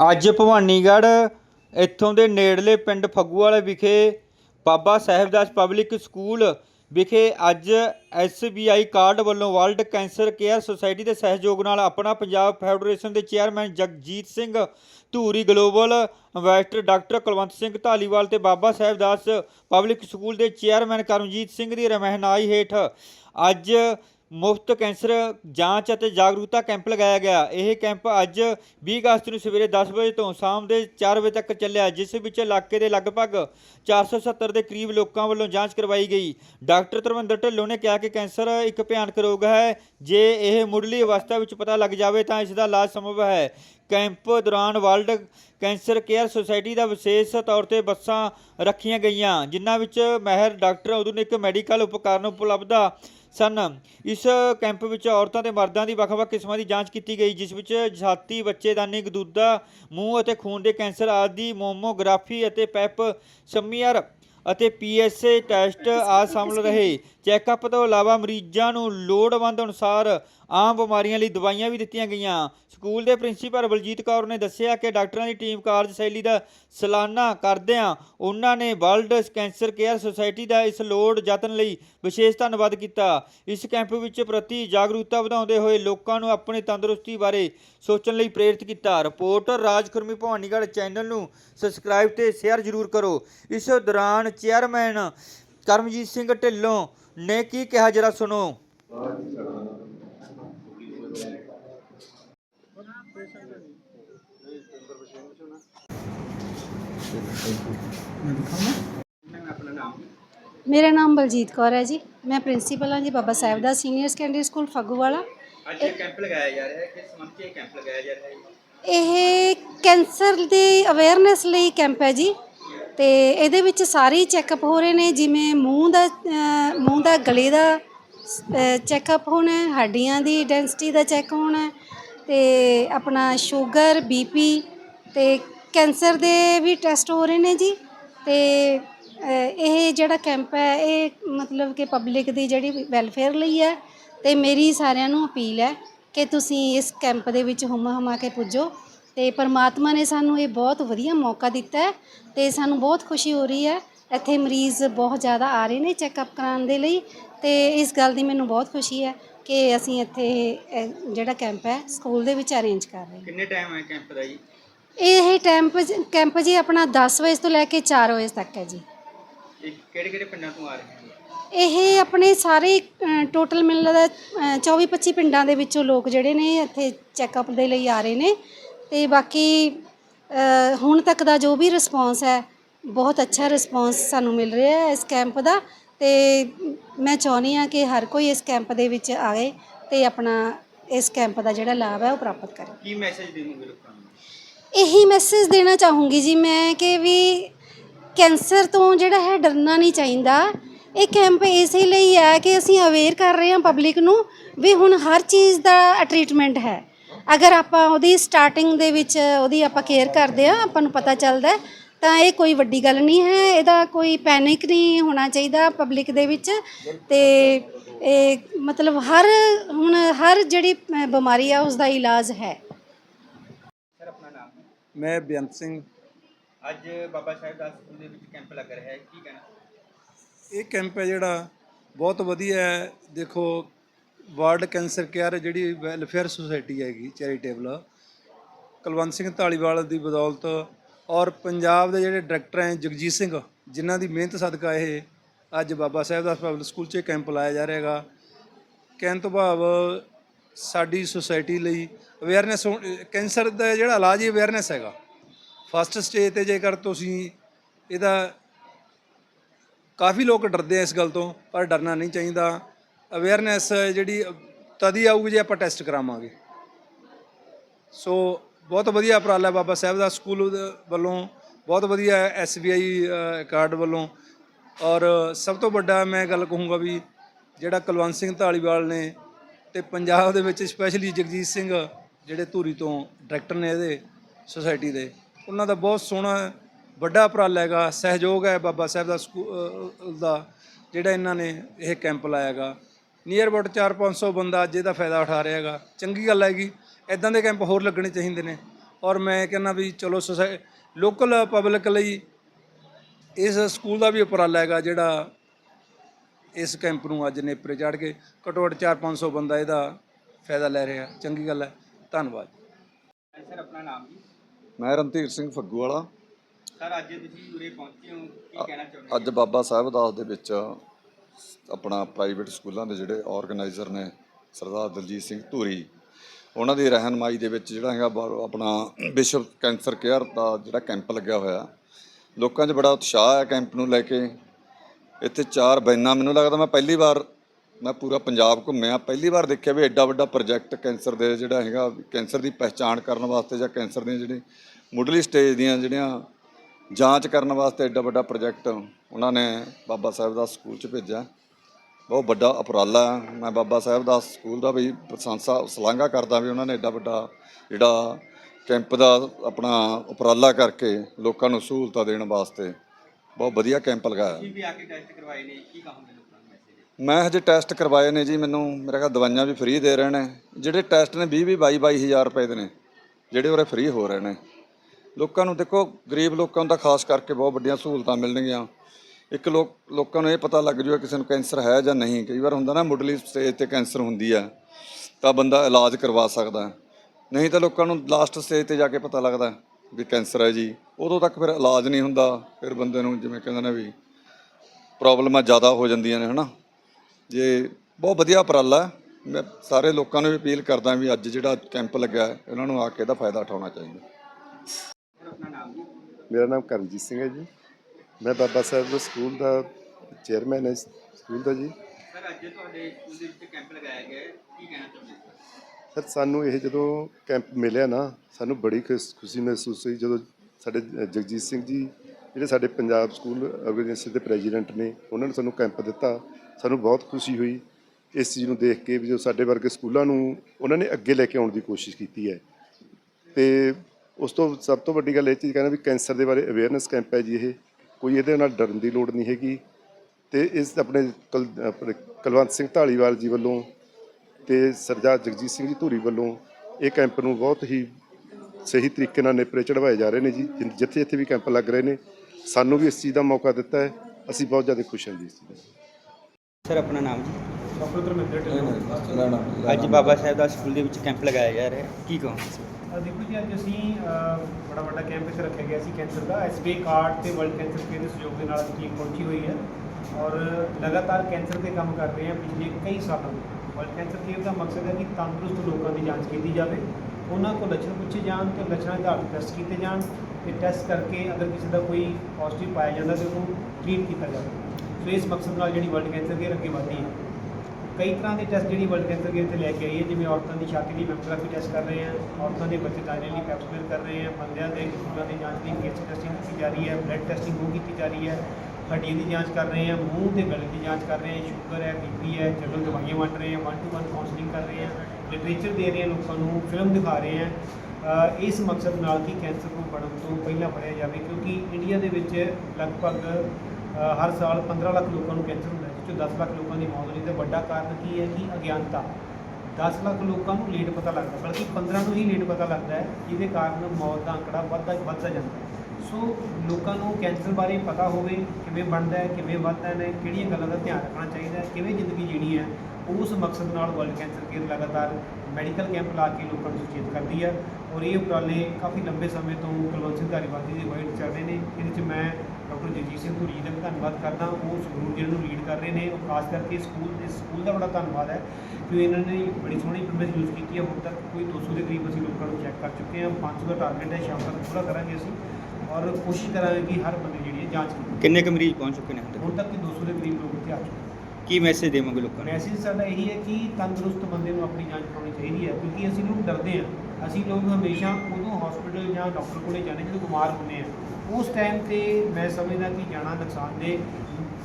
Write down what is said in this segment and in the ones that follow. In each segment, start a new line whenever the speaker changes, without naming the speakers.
ਅੱਜ ਭਵਾਨੀਗੜ੍ਹ ਇੱਥੋਂ ਦੇ ਨੇੜਲੇ ਪਿੰਡ ਫੱਗੂਵਾਲ ਵਿਖੇ ਬਾਬਾ ਸਾਹਿਬਦਾਸ ਪਬਲਿਕ ਸਕੂਲ ਵਿਖੇ ਅੱਜ SBI ਕਾਰਡ ਵੱਲੋਂ ਵਰਲਡ ਕੈਂਸਰ ਕੇਅਰ ਸੁਸਾਇਟੀ ਦੇ ਸਹਿਯੋਗ ਨਾਲ ਆਪਣਾ ਪੰਜਾਬ ਫੈਡਰੇਸ਼ਨ ਦੇ chairman Jagjit Singh Dhuri global investor doctor Kulwant Singh Dhaliwal ਤੇ ਬਾਬਾ ਸਾਹਿਬਦਾਸ ਪਬਲਿਕ ਸਕੂਲ ਦੇ ਚੇਅਰਮੈਨ ਕਰਮਜੀਤ ਸਿੰਘ ਦੀ ਰਹਿਨਮਾਈ ਹੇਠ ਅੱਜ ਮੁਫਤ ਕੈਂਸਰ ਜਾਂਚ ਅਤੇ ਜਾਗਰੂਕਤਾ ਕੈਂਪ ਲਗਾਇਆ ਗਿਆ। ਇਹ ਕੈਂਪ ਅੱਜ 20 ਅਗਸਤ ਨੂੰ ਸਵੇਰੇ 10 ਵਜੇ ਤੋਂ ਸ਼ਾਮ ਦੇ 4 ਵਜੇ ਤੱਕ ਚੱਲਿਆ, ਜਿਸ ਵਿੱਚ ਇਲਾਕੇ ਦੇ ਲਗਭਗ 470 ਦੇ ਕਰੀਬ ਲੋਕਾਂ ਵੱਲੋਂ ਜਾਂਚ ਕਰਵਾਈ ਗਈ। ਡਾਕਟਰ ਧਰਮਿੰਦਰ ਢਿੱਲੋਂ ਨੇ ਕਿਹਾ ਕਿ ਕੈਂਸਰ ਇੱਕ ਭਿਆਨਕ ਰੋਗ ਹੈ। ਜੇ ਇਹ ਮੁੱਢਲੀ ਅਵਸਥਾ ਵਿੱਚ ਪਤਾ ਲੱਗ ਜਾਵੇ ਤਾਂ ਇਸ ਦਾ ਇਲਾਜ ਸੰਭਵ ਹੈ। ਕੈਂਪ ਦੌਰਾਨ ਵਰਲਡ ਕੈਂਸਰ ਕੇਅਰ ਸੁਸਾਇਟੀ ਦਾ ਵਿਸ਼ੇਸ਼ ਤੌਰ ਤੇ ਬੱਸਾਂ ਰੱਖੀਆਂ ਗਈਆਂ, ਜਿਨ੍ਹਾਂ ਵਿੱਚ ਮਹਿਰ ਡਾਕਟਰ ਆਧੁਨਿਕ ਮੈਡੀਕਲ ਉਪਕਰਨ ਉਪਲਬਧ ਸਨ। ਇਸ ਕੈਂਪ ਵਿੱਚ ਔਰਤਾਂ ਤੇ ਮਰਦਾਂ ਦੀ ਵੱਖ-ਵੱਖ ਕਿਸਮਾਂ ਦੀ ਜਾਂਚ ਕੀਤੀ ਗਈ, ਜਿਸ ਵਿੱਚ ਛਾਤੀ ਬੱਚੇਦਾਨੀ ਗਦੂਦਾ ਮੂੰਹ ਅਤੇ ਖੂਨ ਦੇ ਕੈਂਸਰ ਆਦਿ, ਮੋਮੋਗ੍ਰਾਫੀ ਅਤੇ ਪੈਪ ਸਮੀਅਰ ਅਤੇ ਪੀਐਸਏ ਟੈਸਟ ਆ ਸ਼ਾਮਲ ਰਹੇ। ਚੈੱਕਅਪ ਤੋਂ ਇਲਾਵਾ ਮਰੀਜ਼ਾਂ ਨੂੰ ਲੋੜਵੰਦ ਅਨੁਸਾਰ ਆਮ ਬਿਮਾਰੀਆਂ ਲਈ ਦਵਾਈਆਂ ਵੀ ਦਿੱਤੀਆਂ ਗਈਆਂ। ਸਕੂਲ ਦੇ ਪ੍ਰਿੰਸੀਪਲ ਬਲਜੀਤ ਕੌਰ ਨੇ ਦੱਸਿਆ ਕਿ ਡਾਕਟਰਾਂ ਦੀ ਟੀਮ ਕਾਰਜਸ਼ੈਲੀ ਦਾ ਸਲਾਨਾ ਕਰਦਿਆਂ ਉਹਨਾਂ ਨੇ ਵਰਲਡ ਕੈਂਸਰ ਕੇਅਰ ਸੁਸਾਇਟੀ ਦਾ ਇਸ ਲੋੜ ਯਤਨ ਲਈ ਵਿਸ਼ੇਸ਼ ਧੰਨਵਾਦ ਕੀਤਾ। ਇਸ ਕੈਂਪ ਵਿੱਚ ਪ੍ਰਤੀ ਜਾਗਰੂਕਤਾ ਵਧਾਉਂਦੇ ਹੋਏ ਲੋਕਾਂ ਨੂੰ ਆਪਣੀ ਤੰਦਰੁਸਤੀ ਬਾਰੇ ਸੋਚਣ ਲਈ ਪ੍ਰੇਰਿਤ ਕੀਤਾ। ਰਿਪੋਰਟਰ ਰਾਜ ਖੁਰਮੀ ਭਵਾਨੀਗੜ੍ਹ ਚੈਨਲ ਨੂੰ ਸਬਸਕ੍ਰਾਈਬ ਤੇ ਸ਼ੇਅਰ ਜ਼ਰੂਰ ਕਰੋ। ਇਸ ਦੌਰਾਨ ਚੇਅਰਮੈਨ ਕਰਮਜੀਤ ਸਿੰਘ ਢਿੱਲੋਂ ਨੇ ਕੀ ਕਿਹਾ, ਜਰਾ ਸੁਣੋ।
ਮੇਰਾ ਨਾਮ ਬਲਜੀਤ ਕੌਰ ਹੈ ਜੀ। ਮੈਂ ਪ੍ਰਿੰਸੀਪਲ ਹਾਂ ਜੀ ਬਾਬਾ ਸਾਹਿਬ ਦਾ ਸੀਨੀਅਰ ਸੈਕੰਡਰੀ ਸਕੂਲ ਫੱਗੂਵਾਲਾ।
ਅੱਜ ਇਹ ਕੈਂਪ ਲਗਾਇਆ ਜਾ ਰਿਹਾ ਹੈ ਕਿਸ ਸੰਬੰਧ 'ਚ ਇਹ ਕੈਂਪ ਲਗਾਇਆ ਜਾ ਰਿਹਾ ਹੈ?
ਇਹ ਕੈਂਸਰ ਦੀ ਅਵੇਅਰਨੈਸ ਲਈ ਕੈਂਪ ਹੈ ਜੀ। ਤੇ ਇਹਦੇ ਵਿੱਚ ਸਾਰੇ ਚੈੱਕਅਪ ਹੋ ਰਹੇ ਨੇ ਜਿਵੇਂ ਮੂੰਹ ਦਾ ਮੂੰਹ ਦਾ ਗਲੇ ਦਾ ਚੈੱਕਅਪ ਹੋਣਾ ਹੈ, ਹੱਡੀਆਂ ਦੀ ਡੈਂਸਿਟੀ ਦਾ ਚੈੱਕ ਹੋਣਾ ਤੇ ਆਪਣਾ ਸ਼ੂਗਰ ਬੀਪੀ ਤੇ ਕੈਂਸਰ ਦੇ ਵੀ ਟੈਸਟ ਹੋ ਰਹੇ ਨੇ ਜੀ ਤੇ ਅਹ, ਇਹ ਜਿਹੜਾ ਕੈਂਪ ਹੈ ਇਹ ਮਤਲਬ ਕਿ ਪਬਲਿਕ ਦੀ ਜਿਹੜੀ ਵੈਲਫੇਅਰ ਲਈ ਹੈ ਤੇ ਮੇਰੀ ਸਾਰਿਆਂ ਨੂੰ ਅਪੀਲ ਹੈ ਕਿ ਤੁਸੀਂ ਇਸ ਕੈਂਪ ਦੇ ਵਿੱਚ ਹੁਮਾ ਹੁਮਾ ਕੇ ਪੁੱਜੋ ਤੇ ਪਰਮਾਤਮਾ ਨੇ ਸਾਨੂੰ ਇਹ ਬਹੁਤ ਵਧੀਆ ਮੌਕਾ ਦਿੱਤਾ ਹੈ ਤੇ ਸਾਨੂੰ ਬਹੁਤ ਖੁਸ਼ੀ ਹੋ ਰਹੀ ਹੈ ਇੱਥੇ ਮਰੀਜ਼ ਬਹੁਤ ਜ਼ਿਆਦਾ ਆ ਰਹੇ ਨੇ ਚੈੱਕਅਪ ਕਰਾਉਣ ਦੇ ਲਈ ਤੇ ਇਸ ਗੱਲ ਦੀ ਮੈਨੂੰ ਬਹੁਤ ਖੁਸ਼ੀ ਹੈ ਕਿ ਅਸੀਂ ਇੱਥੇ ਇਹ ਜਿਹੜਾ ਕੈਂਪ ਹੈ ਸਕੂਲ ਦੇ ਵਿੱਚ ਅਰੇਂਜ ਕਰ ਰਹੇ ਹਾਂ।
ਕਿੰਨੇ ਟਾਈਮ ਹੈ ਕੈਂਪ ਦਾ ਜੀ?
ਇਹ ਟੈਂਪ ਕੈਂਪ ਜੀ ਆਪਣਾ 10 ਵਜੇ ਤੋਂ ਲੈ ਕੇ 4 ਵਜੇ ਤੱਕ ਹੈ ਜੀ।
ਇਹ ਕਿਹੜੇ ਕਿਹੜੇ ਪਿੰਡਾਂ ਤੋਂ ਆ ਰਹੇ ਹਨ
ਇਹ ਆਪਣੇ ਸਾਰੇ ਟੋਟਲ ਮੈਨੂੰ ਲੱਗਦਾ 24 25 ਪਿੰਡਾਂ ਦੇ ਵਿੱਚੋਂ ਲੋਕ ਜਿਹੜੇ ਨੇ ਇੱਥੇ ਚੈੱਕਅਪ ਦੇ ਲਈ ਆ ਰਹੇ ਨੇ। ਤੇ ਬਾਕੀ ਹੁਣ ਤੱਕ ਦਾ ਜੋ ਵੀ ਰਿਸਪੌਂਸ ਹੈ ਬਹੁਤ ਅੱਛਾ ਰਿਸਪੌਂਸ ਸਾਨੂੰ ਮਿਲ ਰਿਹਾ ਹੈ ਇਸ ਕੈਂਪ ਦਾ। ਤੇ ਮੈਂ ਚਾਹੁੰਦੀ ਹਾਂ ਕਿ ਹਰ ਕੋਈ ਇਸ ਕੈਂਪ ਦੇ ਵਿੱਚ ਆਵੇ ਤੇ ਆਪਣਾ ਇਸ ਕੈਂਪ ਦਾ ਜਿਹੜਾ ਲਾਭ ਹੈ ਉਹ ਪ੍ਰਾਪਤ ਕਰੇ।
ਕੀ ਮੈਸੇਜ ਦੇਵੋਗੇ ਲੋਕਾਂ ਨੂੰ?
ਇਹੀ ਮੈਸੇਜ ਦੇਣਾ ਚਾਹੂੰਗੀ ਜੀ ਮੈਂ ਕਿ ਵੀ ਕੈਂਸਰ ਤੋਂ ਜਿਹੜਾ ਹੈ ਡਰਨਾ ਨਹੀਂ ਚਾਹੀਦਾ। ਇਹ ਕੈਂਪ ਇਸ ਲਈ ਹੈ ਕਿ ਅਸੀਂ ਅਵੇਅਰ ਕਰ ਰਹੇ ਹਾਂ ਪਬਲਿਕ ਨੂੰ ਵੀ ਹੁਣ ਹਰ ਚੀਜ਼ ਦਾ ਟ੍ਰੀਟਮੈਂਟ ਹੈ। ਅਗਰ ਆਪਾਂ ਉਹਦੀ ਸਟਾਰਟਿੰਗ ਦੇ ਵਿੱਚ ਉਹਦੀ ਆਪਾਂ ਕੇਅਰ ਕਰਦੇ ਆ ਆਪਾਂ ਨੂੰ ਪਤਾ ਚੱਲਦਾ ਤਾਂ ਇਹ ਕੋਈ ਵੱਡੀ ਗੱਲ ਨਹੀਂ ਹੈ। ਇਹਦਾ ਕੋਈ ਪੈਨਿਕ ਨਹੀਂ ਹੋਣਾ ਚਾਹੀਦਾ ਪਬਲਿਕ ਦੇ ਵਿੱਚ। ਤੇ ਇਹ ਮਤਲਬ ਹਰ, ਹੁਣ ਹਰ ਜਿਹੜੀ ਬਿਮਾਰੀ ਆ ਉਸ ਦਾ ਇਲਾਜ ਹੈ।
ਸਰ ਆਪਣਾ ਨਾਮ?
ਮੈਂ ਬੇਅੰਤ ਸਿੰਘ।
ਅੱਜ ਬਾਬਾ ਸਾਹਿਬ ਦਾਸ ਸਕੂਲ ਦੇ ਵਿੱਚ ਕੈਂਪ ਲੱਗ ਰਿਹਾ ਹੈ। ਕੀ ਕਹਿਣਾ?
ਇਹ ਕੈਂਪ ਹੈ ਜਿਹੜਾ ਬਹੁਤ ਵਧੀਆ ਹੈ। ਦੇਖੋ ਵਰਲਡ ਕੈਂਸਰ ਕੇਅਰ ਜਿਹੜੀ ਵੈਲਫੇਅਰ ਸੁਸਾਇਟੀ ਹੈਗੀ ਚੈਰੀਟੇਬਲ। ਕੁਲਵੰਤ ਸਿੰਘ ਢਾਲੀਵਾਲ ਦੀ ਬਦੌਲਤ ਔਰ ਪੰਜਾਬ ਦੇ ਜਿਹੜੇ ਡਾਇਰੈਕਟਰ ਹੈ ਜਗਜੀਤ ਸਿੰਘ ਜਿਨ੍ਹਾਂ ਦੀ ਮਿਹਨਤ ਸਦਕਾ ਇਹ ਅੱਜ ਬਾਬਾ ਸਾਹਿਬ ਦਾਸ ਪਬਲਿਕ ਸਕੂਲ 'ਚ ਕੈਂਪ ਲਾਇਆ ਜਾ ਰਿਹਾ ਹੈਗਾ। ਕਹਿਣ ਤੋਂ ਭਾਵ ਸਾਡੀ ਸੁਸਾਇਟੀ ਲਈ ਅਵੇਅਰਨੈਸ ਕੈਂਸਰ ਦਾ ਜਿਹੜਾ ਇਲਾਜ ਹੀ ਅਵੇਅਰਨੈਸ ਹੈਗਾ। ਫਸਟ ਸਟੇਜ ਤੇ ਜੇਕਰ ਤੁਸੀਂ ਇਹਦਾ ਕਾਫੀ ਲੋਕ ਡਰਦੇ ਆ ਇਸ ਗੱਲ ਤੋਂ, ਪਰ ਡਰਨਾ ਨਹੀਂ ਚਾਹੀਦਾ। ਅਵੇਅਰਨੈਸ ਜਿਹੜੀ ਤਦ ਹੀ ਆਊਗੀ ਜੇ ਆਪਾਂ ਟੈਸਟ ਕਰਾਵਾਂਗੇ। ਸੋ ਬਹੁਤ ਵਧੀਆ ਉਪਰਾਲਾ ਬਾਬਾ ਸਾਹਿਬ ਦਾ ਸਕੂਲ ਵੱਲੋਂ, ਬਹੁਤ ਵਧੀਆ ਐਸਬੀਆਈ ਕਾਰਡ ਵੱਲੋਂ। ਔਰ ਸਭ ਤੋਂ ਵੱਡਾ ਮੈਂ ਗੱਲ ਕਹੂੰਗਾ ਵੀ ਜਿਹੜਾ ਕੁਲਵੰਤ ਸਿੰਘ ਢਾਲੀਵਾਲ ਨੇ ਤੇ ਪੰਜਾਬ ਦੇ ਵਿੱਚ ਸਪੈਸ਼ਲੀ ਜਗਜੀਤ ਸਿੰਘ ਜਿਹੜੇ ਧੂਰੀ ਤੋਂ ਡਾਇਰੈਕਟਰ ਨੇ ਇਹਦੇ ਸੁਸਾਇਟੀ ਦੇ, ਉਹਨਾਂ ਦਾ ਬਹੁਤ ਸੋਹਣਾ ਵੱਡਾ ਉਪਰਾਲਾ ਹੈਗਾ ਸਹਿਯੋਗ ਹੈ ਬਾਬਾ ਸਾਹਿਬ ਦਾ ਸਕੂ- ਦਾ, ਜਿਹੜਾ ਇਹਨਾਂ ਨੇ ਇਹ ਕੈਂਪ ਲਾਇਆਗਾ। ਨੀਅਰ ਅਬਾਊਟ 4-500 ਬੰਦਾ ਅੱਜ ਇਹਦਾ ਫਾਇਦਾ ਉਠਾ ਰਿਹਾ ਹੈਗਾ ਚੰਗੀ ਗੱਲ ਹੈਗੀ ਇਦਾਂ ਦੇ ਕੈਂਪ ਹੋਰ ਲੱਗਣੇ ਚਾਹੀਦੇ ਨੇ। ਔਰ ਮੈਂ ਕਹਿੰਦਾ ਵੀ ਚਲੋ ਲੋਕਲ ਪਬਲਿਕ ਲਈ ਇਸ ਸਕੂਲ ਦਾ ਵੀ ਉਪਰਾਲਾ ਹੈਗਾ, ਜਿਹੜਾ ਇਸ ਕੈਂਪ ਨੂੰ ਅੱਜ ਨੇਪਰੇ ਚੜ ਕੇ ਘੱਟੋ ਘੱਟ 4-500 ਬੰਦਾ ਇਹਦਾ ਫਾਇਦਾ ਲੈ ਰਿਹਾ। ਚੰਗੀ ਗੱਲ ਹੈ। ਧੰਨਵਾਦ
ਸਰ ਆਪਣਾ ਨਾਮ ਜੀ?
ਮੈਂ ਰਣਧੀਰ ਸਿੰਘ ਫੱਗੂ ਵਾਲਾ।
ਸਰ ਅੱਜ ਤੁਸੀਂ ਉਰੇ ਪਹੁੰਚੇ ਹੋ ਕੀ ਕਹਿਣਾ ਚਾਹੁੰਦੇ
ਅੱਜ ਬਾਬਾ ਸਾਹਿਬ ਦਾਸ ਦੇ ਵਿੱਚ ਆਪਣਾ ਪ੍ਰਾਈਵੇਟ ਸਕੂਲਾਂ ਦੇ ਜਿਹੜੇ ਆਰਗੇਨਾਈਜ਼ਰ ਨੇ ਸਰਦਾਰ ਦਲਜੀਤ ਸਿੰਘ ਧੂਰੀ। ਉਹਨਾਂ ਦੀ ਰਹਿਨਮਾਈ ਦੇ ਵਿੱਚ ਜਿਹੜਾ ਹੈਗਾ ਆਪਣਾ ਵਿਸ਼ਵ ਕੈਂਸਰ ਕੇਅਰ ਦਾ ਜਿਹੜਾ ਕੈਂਪ ਲੱਗਿਆ ਹੋਇਆ। ਲੋਕਾਂ 'ਚ ਬੜਾ ਉਤਸ਼ਾਹ ਹੈ ਕੈਂਪ ਨੂੰ ਲੈ ਕੇ। ਇੱਥੇ ਚਾਰ ਬੈਨਾਂ ਮੈਨੂੰ ਲੱਗਦਾ ਮੈਂ ਪਹਿਲੀ ਵਾਰ ਮੈਂ ਪੂਰਾ ਪੰਜਾਬ ਘੁੰਮਿਆ। ਪਹਿਲੀ ਵਾਰ ਦੇਖਿਆ ਵੀ ਐਡਾ ਵੱਡਾ ਪ੍ਰੋਜੈਕਟ ਕੈਂਸਰ ਦੇ ਜਿਹੜਾ ਹੈਗਾ ਕੈਂਸਰ ਦੀ ਪਹਿਚਾਣ ਕਰਨ ਵਾਸਤੇ ਜਾਂ ਕੈਂਸਰ ਦੀਆਂ ਜਿਹੜੀ ਮੁੱਢਲੀ ਸਟੇਜ ਦੀਆਂ ਜਿਹੜੀਆਂ ਜਾਂਚ ਕਰਨ ਵਾਸਤੇ ਐਡਾ ਵੱਡਾ ਪ੍ਰੋਜੈਕਟ ਉਹਨਾਂ ਨੇ ਬਾਬਾ ਸਾਹਿਬ ਦਾ ਸਕੂਲ 'ਚ ਭੇਜਿਆ। ਬਹੁਤ ਵੱਡਾ ਉਪਰਾਲਾ ਮੈਂ ਬਾਬਾ ਸਾਹਿਬ ਦਾ ਸਕੂਲ ਦਾ ਵੀ ਪ੍ਰਸ਼ੰਸਾ, ਸ਼ਲਾਘਾ ਕਰਦਾ ਵੀ ਉਹਨਾਂ ਨੇ ਐਡਾ ਵੱਡਾ ਜਿਹੜਾ ਕੈਂਪ ਦਾ ਆਪਣਾ ਉਪਰਾਲਾ ਕਰਕੇ ਲੋਕਾਂ ਨੂੰ ਸਹੂਲਤਾਂ ਦੇਣ ਵਾਸਤੇ ਬਹੁਤ ਵਧੀਆ ਕੈਂਪ ਲਗਾਇਆ।
ਤੁਸੀਂ ਵੀ ਆ ਕੇ ਟੈਸਟ ਕਰਵਾਏ ਨੇ, ਕੀ ਕਹੋਗੇ
ਮੈਂ ਹਜੇ ਟੈਸਟ ਕਰਵਾਏ ਨੇ ਜੀ, ਮੈਨੂੰ ਮੇਰਾ ਖਿਆਲ ਦਵਾਈਆਂ ਵੀ ਫ੍ਰੀ ਦੇ ਰਹੇ ਨੇ। ਜਿਹੜੇ ਟੈਸਟ ਨੇ 20 20 22 22000 ਰੁਪਏ ਦੇ ਨੇ, ਜਿਹੜੇ ਉਰੇ ਫ੍ਰੀ ਹੋ ਰਹੇ ਨੇ। ਲੋਕਾਂ ਨੂੰ ਦੇਖੋ, ਗਰੀਬ ਲੋਕਾਂ ਨੂੰ ਤਾਂ ਖਾਸ ਕਰਕੇ ਬਹੁਤ ਵੱਡੀਆਂ ਸਹੂਲਤਾਂ ਮਿਲਣਗੀਆਂ। ਇੱਕ ਲੋਕ, ਲੋਕਾਂ ਨੂੰ ਇਹ ਪਤਾ ਲੱਗ ਜੂਗਾ ਕਿਸੇ ਨੂੰ ਕੈਂਸਰ ਹੈ ਜਾਂ ਨਹੀਂ। ਕਈ ਵਾਰ ਹੁੰਦਾ ਨਾ, ਮੁੱਢਲੀ ਸਟੇਜ ਤੇ ਕੈਂਸਰ ਹੁੰਦੀ ਆ ਤਾਂ ਬੰਦਾ ਇਲਾਜ ਕਰਵਾ ਸਕਦਾ ਨਹੀਂ ਤਾਂ ਲੋਕਾਂ ਨੂੰ ਲਾਸਟ ਸਟੇਜ ਤੇ ਜਾ ਕੇ ਪਤਾ ਲੱਗਦਾ ਵੀ ਕੈਂਸਰ ਹੈ ਜੀ। ਉਦੋਂ ਤੱਕ ਫਿਰ ਇਲਾਜ ਨਹੀਂ ਹੁੰਦਾ, ਫਿਰ ਬੰਦੇ ਨੂੰ ਜਿਵੇਂ ਕਹਿੰਦੇ ਨੇ ਵੀ ਪ੍ਰੋਬਲਮਾਂ ਜ਼ਿਆਦਾ ਹੋ ਜਾਂਦੀਆਂ ਨੇ, ਹਨਾ। ਜੇ ਬਹੁਤ ਵਧੀਆ ਉਪਰਾਲਾ। ਮੈਂ ਸਾਰੇ ਲੋਕਾਂ ਨੂੰ ਵੀ ਅਪੀਲ ਕਰਦਾ ਵੀ ਅੱਜ ਜਿਹੜਾ ਕੈਂਪ ਲੱਗਾ ਹੈ, ਇਹਨਾਂ ਨੂੰ ਆ ਕੇ ਇਹਦਾ ਫਾਇਦਾ ਉਠਾਉਣਾ ਚਾਹੀਦਾ।
ਮੇਰਾ ਨਾਮ ਕਰਮਜੀਤ ਸਿੰਘ ਹੈ ਜੀ। ਮੈਂ ਬਾਬਾ ਸਾਹਿਬ ਦਾ ਸਕੂਲ ਦਾ ਚੇਅਰਮੈਨ ਹਾਂ ਸਕੂਲ ਦਾ ਜੀ।
ਸਰ ਅੱਜ ਤੁਹਾਡੇ ਸਕੂਲ ਦੇ ਵਿੱਚ ਕੈਂਪ ਲਗਾਇਆ ਗਿਆ ਹੈ। ਕੀ ਕਹਿਣਾ ਚਾਹੁੰਦੇ ਹੋ?
ਸਰ ਸਾਨੂੰ ਇਹ ਜਦੋਂ ਕੈਂਪ ਮਿਲਿਆ ਨਾ ਸਾਨੂੰ ਬੜੀ ਖੁਸ਼- ਖੁਸ਼ੀ ਮਹਿਸੂਸ ਹੋਈ ਜਦੋਂ ਸਾਡੇ ਜਗਜੀਤ ਸਿੰਘ ਜੀ ਜਿਹੜੇ ਸਾਡੇ ਪੰਜਾਬ ਸਕੂਲ ਆਰਗੇਨਾਈਜੇਸ਼ਨ ਦੇ ਪ੍ਰੈਜ਼ੀਡੈਂਟ ਨੇ ਉਹਨਾਂ ਨੇ ਸਾਨੂੰ ਕੈਂਪ ਦਿੱਤਾ। ਸਾਨੂੰ ਬਹੁਤ ਖੁਸ਼ੀ ਹੋਈ ਇਸ ਚੀਜ਼ ਨੂੰ ਦੇਖ ਕੇ ਵੀ ਜੋ ਸਾਡੇ ਵਰਗੇ ਸਕੂਲਾਂ ਨੂੰ ਉਹਨਾਂ ਨੇ ਅੱਗੇ ਲੈ ਕੇ ਆਉਣ ਦੀ ਕੋਸ਼ਿਸ਼ ਕੀਤੀ ਹੈ। ਤੇ ਉਸ ਤੋਂ ਸਭ ਤੋਂ ਵੱਡੀ ਗੱਲ ਇਹ ਚੀਜ਼ ਕਹਿੰਦਾ ਵੀ ਕੈਂਸਰ ਦੇ ਬਾਰੇ ਅਵੇਅਰਨੈਸ ਕੈਂਪ ਹੈ ਜੀ ਇਹ। ਕੋਈ ਇਹਦੇ ਨਾਲ ਡਰਨ ਦੀ ਲੋੜ ਨਹੀਂ ਹੈਗੀ। ਤੇ ਇਸ ਆਪਣੇ ਕੁਲ- ਕੁਲਵੰਤ ਸਿੰਘ ਢਾਲੀਵਾਲ ਜੀ ਵੱਲੋਂ ਤੇ ਸਰਦਾਰ ਜਗਜੀਤ ਸਿੰਘ ਜੀ ਧੂਰੀ ਵੱਲੋਂ ਇਹ ਕੈਂਪ ਨੂੰ ਬਹੁਤ ਹੀ ਸਹੀ ਤਰੀਕੇ ਨਾਲ ਨੇਪਰੇ ਚੜਵਾਏ ਜਾ ਰਹੇ ਨੇ ਜੀ। ਜਿ- ਜਿੱਥੇ ਜਿੱਥੇ ਵੀ ਕੈਂਪ ਲੱਗ ਰਹੇ ਨੇ, ਸਾਨੂੰ ਵੀ ਇਸ ਚੀਜ਼ ਦਾ ਮੌਕਾ ਦਿੱਤਾ ਹੈ। ਅਸੀਂ ਬਹੁਤ ਜ਼ਿਆਦਾ ਖੁਸ਼ ਹਾਂ ਜੀ ਇਸ ਚੀਜ਼ ਤੋਂ
ਸਰ ਆਪਣਾ ਨਾਮ ਜੀ? ਅੱਜ ਬਾਬਾ ਸਾਹਿਬ ਦਾ ਸਕੂਲ ਦੇ ਵਿੱਚ ਕੈਂਪ ਲਗਾਇਆ ਜਾ ਰਿਹਾ। ਹੈ ਕੀ ਕਹੋਗੇ
ਅ, ਦੇਖੋ ਜੀ ਅੱਜ ਅਸੀਂ ਅ, ਬੜਾ ਵੱਡਾ ਕੈਂਪ ਇੱਥੇ ਰੱਖਿਆ ਗਿਆ ਸੀ ਕੈਂਸਰ ਦਾ। ਐਸਬੀ ਕਾਰਡ ਤੇ ਵਰਲਡ ਕੈਂਸਰ ਕੇਅਰ ਦੇ ਸਹਿਯੋਗ ਦੇ ਨਾਲ ਟੀਮ ਪਹੁੰਚੀ ਹੋਈ ਹੈ। ਔਰ ਲਗਾਤਾਰ ਕੈਂਸਰ ਤੇ ਕੰਮ ਕਰ ਰਹੇ ਹਾਂ ਪਿਛਲੇ ਕਈ ਸਾਲਾਂ ਤੋਂ। ਵਰਲਡ ਕੈਂਸਰ ਕੇਅਰ ਦਾ ਮਕਸਦ ਹੈ ਕਿ ਤੰਦਰੁਸਤ ਲੋਕਾਂ ਦੀ ਜਾਂਚ ਕੀਤੀ ਜਾਵੇ। ਉਹਨਾਂ ਕੋਲ ਲੱਛਣ ਪੁੱਛੇ ਜਾਣ ਤੇ ਲੱਛਣਾਂ ਦੇ ਟੈਸਟ ਕੀਤੇ ਜਾਣ ਤੇ ਟੈਸਟ ਕਰਕੇ ਅਗਰ ਕਿਸੇ ਦਾ ਕੋਈ ਪੋਜ਼ਿਟਿਵ ਪਾਇਆ ਜਾਂਦਾ ਤੇ ਉਹਨੂੰ ਟ੍ਰੀਟ ਕੀਤਾ ਜਾਵੇ। ਸੋ ਇਸ ਮਕਸਦ ਨਾਲ ਜਿਹੜੀ ਵਰਲਡ ਕੈਂਸਰ ਕੇਅਰ ਅੱਗੇ ਵਧਦੀ ਹੈ। ਕਈ ਤਰ੍ਹਾਂ ਦੇ ਟੈਸਟ ਜਿਹੜੀ ਵਰਲਡ ਕੈਂਸਰ ਕੇਅਰ ਤੇ ਲੈ ਕੇ ਆਈ ਹੈ, ਜਿਵੇਂ ਔਰਤਾਂ ਦੀ ਛਾਤੀ ਦੀ ਮੈਮੋਗ੍ਰਾਫੀ ਟੈਸਟ ਕਰ ਰਹੇ ਹਾਂ, ਔਰਤਾਂ ਦੇ ਬੱਚੇ ਬੱਚੇਦਾਨੀ ਲਈ ਪੈਪਸਮੀਅਰ ਕਰ ਰਹੇ ਹਾਂ, ਬੰਦਿਆਂ ਦੇ ਕਸੂਰਾਂ ਦੀ ਜਾਂਚ ਲਈ ਕੇਸ ਟੈਸਟਿੰਗ ਕੀਤੀ ਜਾ ਰਹੀ ਹੈ ਬਲੱਡ ਟੈਸਟਿੰਗ ਉਹ ਕੀਤੀ ਜਾ ਰਹੀ ਹੈ, ਹੱਡੀਆਂ ਦੀ ਜਾਂਚ ਕਰ ਰਹੇ ਹਾਂ, ਮੂੰਹ ਤੇ ਗਲੇ ਦੀ ਜਾਂਚ ਕਰ ਰਹੇ ਹਾਂ ਸ਼ੂਗਰ ਹੈ ਬੀਪੀ ਹੈ, ਜਨਰਲ ਦਵਾਈਆਂ ਵੰਡ ਰਹੇ ਹਾਂ ਵਨ ਟੂ ਵਨ ਕਾਉਂਸਲਿੰਗ ਕਰ ਰਹੇ ਹਾਂ ਲਿਟਰੇਚਰ ਦੇ ਰਹੇ ਹਾਂ, ਲੋਕਾਂ ਨੂੰ ਫਿਲਮ ਦਿਖਾ ਰਹੇ ਹਾਂ। ਇਸ ਮਕਸਦ ਨਾਲ ਕਿ ਕੈਂਸਰ ਨੂੰ ਬਣਨ ਤੋਂ ਪਹਿਲਾਂ ਫੜਿਆ ਜਾਵੇ, ਕਿਉਂਕਿ ਇੰਡੀਆ ਦੇ ਵਿੱਚ ਲਗਭਗ ਹਰ ਸਾਲ 15 ਲੱਖ ਲੋਕਾਂ ਨੂੰ ਕੈਂਸਰ ਹੁੰਦਾ ਜਿਸ ਚੋਂ 10 ਲੱਖ ਲੋਕਾਂ ਦੀ ਮੌਤ ਹੁੰਦੀ ਹੈ ਤੇ ਵੱਡਾ ਕਾਰਨ ਕੀ ਹੈ ਕਿ ਅਗਿਆਨਤਾ। 10 ਲੱਖ ਲੋਕਾਂ ਨੂੰ ਲੇਟ ਪਤਾ ਲੱਗਦਾ, ਬਲਕਿ 15 ਨੂੰ ਹੀ ਲੇਟ ਪਤਾ ਲੱਗਦਾ ਹੈ, ਜਿਹਦੇ ਕਾਰਨ ਮੌਤ ਦਾ ਅੰਕੜਾ ਵੱਧਦਾ ਵੱਧਦਾ ਜਾਂਦਾ ਹੈ। ਸੋ ਲੋਕਾਂ ਨੂੰ ਕੈਂਸਰ ਬਾਰੇ ਪਤਾ ਹੋਵੇ, ਕਿਵੇਂ ਬਣਦਾ ਹੈ, ਕਿਵੇਂ ਵੱਧਦਾ ਹੈ, ਕਿਹੜੀਆਂ ਗੱਲਾਂ ਦਾ ਧਿਆਨ ਰੱਖਣਾ ਚਾਹੀਦਾ ਹੈ, ਕਿਵੇਂ ਜ਼ਿੰਦਗੀ ਜੀਣੀ ਹੈ, ਉਸ ਮਕਸਦ ਨਾਲ ਵਰਲਡ ਕੈਂਸਰ ਕੇਅਰ ਲਗਾਤਾਰ ਮੈਡੀਕਲ ਕੈਂਪ ਲਾ ਕੇ ਲੋਕਾਂ ਨੂੰ ਸੁਚੇਤ ਕਰਦੀ ਹੈ। ਔਰ ਇਹ ਉਪਰਾਲੇ ਕਾਫੀ ਲੰਬੇ ਸਮੇਂ ਤੋਂ ਕੁਲਵੰਤ ਸਿੰਘ ਧਾਰੀਵਾਲ ਜੀ ਦੀ ਅਗਵਾਈ ਚੱਲ ਰਹੇ ਨੇ ਇਹਦੇ 'ਚ ਮੈਂ ਡਾਕਟਰ ਜਗਜੀਤ ਸਿੰਘ ਧੂਰੀ ਦਾ ਵੀ ਧੰਨਵਾਦ ਕਰਦਾ। ਉਹ ਸੰਗਰੂਰ ਜਿਹੜੇ ਨੂੰ ਲੀਡ ਕਰ ਰਹੇ ਨੇ ਉਹ ਖਾਸ ਕਰਕੇ ਸਕੂਲ ਦੇ ਸਕੂਲ ਦਾ ਬੜਾ ਧੰਨਵਾਦ ਹੈ ਕਿ ਇਹਨਾਂ ਨੇ ਬੜੀ ਸੋਹਣੀ ਪ੍ਰੋਮਿਸ ਯੂਜ਼ ਕੀਤੀ ਹੈ। ਹੁਣ ਤੱਕ ਕੋਈ 200 ਦੇ ਕਰੀਬ ਅਸੀਂ ਲੋਕਾਂ ਨੂੰ ਚੈੱਕ ਕਰ ਚੁੱਕੇ ਹਾਂ। 500 ਦਾ ਟਾਰਗੇਟ ਹੈ। ਸ਼ਾਮ ਤੱਕ ਪੂਰਾ ਕਰਾਂਗੇ ਅਸੀਂ ਔਰ ਕੋਸ਼ਿਸ਼ ਕਰਾਂਗੇ ਕਿ ਹਰ ਬੰਦੇ ਜਿਹੜੀ ਹੈ ਜਾਂਚ
ਕਿੰਨੇ ਕੁ ਮਰੀਜ਼ ਪਹੁੰਚ ਚੁੱਕੇ ਨੇ ਹੁਣ ਤੱਕ?
ਹੁਣ ਤੱਕ ਕਿ 200 ਦੇ ਕਰੀਬ ਲੋਕ ਇੱਥੇ ਆ ਚੁੱਕੇ
ਕੀ ਮੈਸੇਜ ਦੇਵਾਂਗੇ ਲੋਕਾਂ ਨੂੰ?
ਮੈਸੇਜ ਸਾਡਾ ਇਹੀ ਹੈ ਕਿ ਤੰਦਰੁਸਤ ਬੰਦੇ ਨੂੰ ਆਪਣੀ ਜਾਂਚ ਕਰਾਉਣੀ ਚਾਹੀਦੀ ਹੈ, ਕਿਉਂਕਿ ਅਸੀਂ ਲੋਕ ਡਰਦੇ ਹਾਂ। ਅਸੀਂ ਲੋਕ ਹਮੇਸ਼ਾ ਉਦੋਂ ਹਸਪੀਟਲ ਜਾਂ ਡਾਕਟਰ ਕੋਲੇ ਜਾਂਦੇ ਜਦੋਂ ਬਿਮਾਰ ਹੁੰਦੇ ਹਾਂ। ਉਸ ਟਾਈਮ ਤੇ ਮੈਂ ਸਮਝਦਾ ਕਿ ਜਾਣਾ ਨੁਕਸਾਨ ਦੇ।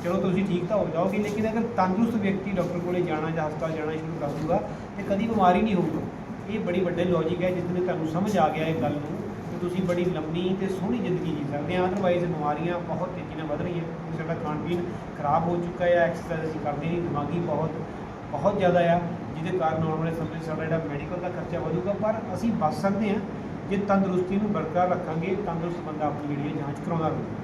ਚਲੋ ਤੁਸੀਂ ਠੀਕ ਤਾਂ ਹੋ ਜਾਓਗੇ, ਲੇਕਿਨ ਅਗਰ ਤੰਦਰੁਸਤ ਵਿਅਕਤੀ ਡਾਕਟਰ ਕੋਲੇ ਜਾਣਾ, ਜਾਂ ਹਸਪਤਾਲ ਜਾਣਾ ਸ਼ੁਰੂ ਕਰ ਦੂਗਾ, ਤੇ ਕਦੀ ਬਿਮਾਰੀ ਨਹੀਂ ਹੋਊਗਾ। ਇਹ ਬੜੀ ਵੱਡੇ ਲੌਜੀਕ ਹੈ, ਜਿਸ ਨੇ ਤੁਹਾਨੂੰ ਸਮਝ ਆ ਗਿਆ ਇਹ ਗੱਲ ਨੂੰ। ਤੁਸੀਂ ਬੜੀ ਲੰਮੀ ਤੇ ਸੋਹਣੀ ਜ਼ਿੰਦਗੀ ਜੀ ਸਕਦੇ ਆ। ਅਦਰਵਾਈਜ਼ ਬਿਮਾਰੀਆਂ ਬਹੁਤ ਤੇਜ਼ੀ ਨਾਲ ਵੱਧ ਰਹੀਆਂ। ਸਾਡਾ ਖਾਣ ਪੀਣ ਖਰਾਬ ਹੋ ਚੁੱਕਾ ਹੈ ਐਕਸਰਸਾਈਜ਼ ਅਸੀਂ ਕਰਦੇ ਨਹੀਂ। ਦਿਮਾਗੀ ਬਹੁਤ ਬਹੁਤ ਜ਼ਿਆਦਾ ਆ। ਜਿਹਦੇ ਕਾਰਨ ਆਉਣ ਵਾਲੇ ਸਮੇਂ 'ਚ ਸਾਡਾ ਜਿਹੜਾ ਮੈਡੀਕਲ ਦਾ ਖਰਚਾ ਵਧੂਗਾ। ਪਰ ਅਸੀਂ ਬਚ ਸਕਦੇ ਹਾਂ ਜੇ ਤੰਦਰੁਸਤੀ ਨੂੰ ਬਰਕਰਾਰ ਰੱਖਾਂਗੇ, ਤੰਦਰੁਸਤ ਬੰਦਾ ਆਪਣੀ ਜਿਹੜੀ ਜਾਂਚ ਕਰਾਉਂਦਾ ਰਹੂਗਾ